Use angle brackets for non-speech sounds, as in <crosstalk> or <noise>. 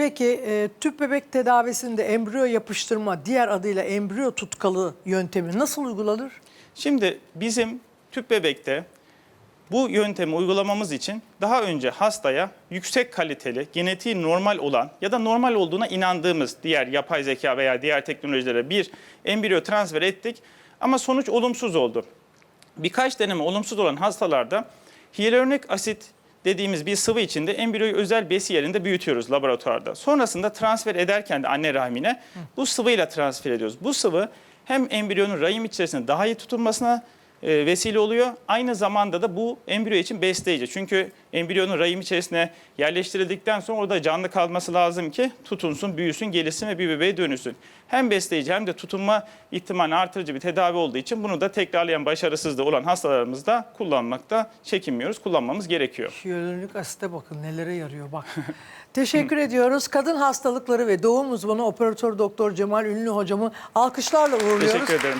Peki e, tüp bebek tedavisinde embriyo yapıştırma diğer adıyla embriyo tutkalı yöntemi nasıl uygulanır? Şimdi bizim tüp bebekte bu yöntemi uygulamamız için daha önce hastaya yüksek kaliteli, genetiği normal olan ya da normal olduğuna inandığımız diğer yapay zeka veya diğer teknolojilere bir embriyo transfer ettik ama sonuç olumsuz oldu. Birkaç deneme olumsuz olan hastalarda hyaluronik asit dediğimiz bir sıvı içinde embriyoyu özel besi yerinde büyütüyoruz laboratuvarda. Sonrasında transfer ederken de anne rahmine bu sıvıyla transfer ediyoruz. Bu sıvı hem embriyonun rahim içerisinde daha iyi tutulmasına e, vesile oluyor. Aynı zamanda da bu embriyo için besleyici. Çünkü embriyonun rahim içerisine yerleştirildikten sonra orada canlı kalması lazım ki tutunsun, büyüsün, gelişsin ve bir bebeğe dönüşsün. Hem besleyici hem de tutunma ihtimalini artırıcı bir tedavi olduğu için bunu da tekrarlayan başarısızlığı olan hastalarımızda kullanmakta çekinmiyoruz. Kullanmamız gerekiyor. Hyaluronik asite bakın nelere yarıyor bak. <laughs> Teşekkür ediyoruz. Kadın hastalıkları ve doğum uzmanı operatör doktor Cemal Ünlü hocamı alkışlarla uğurluyoruz. Teşekkür ederim.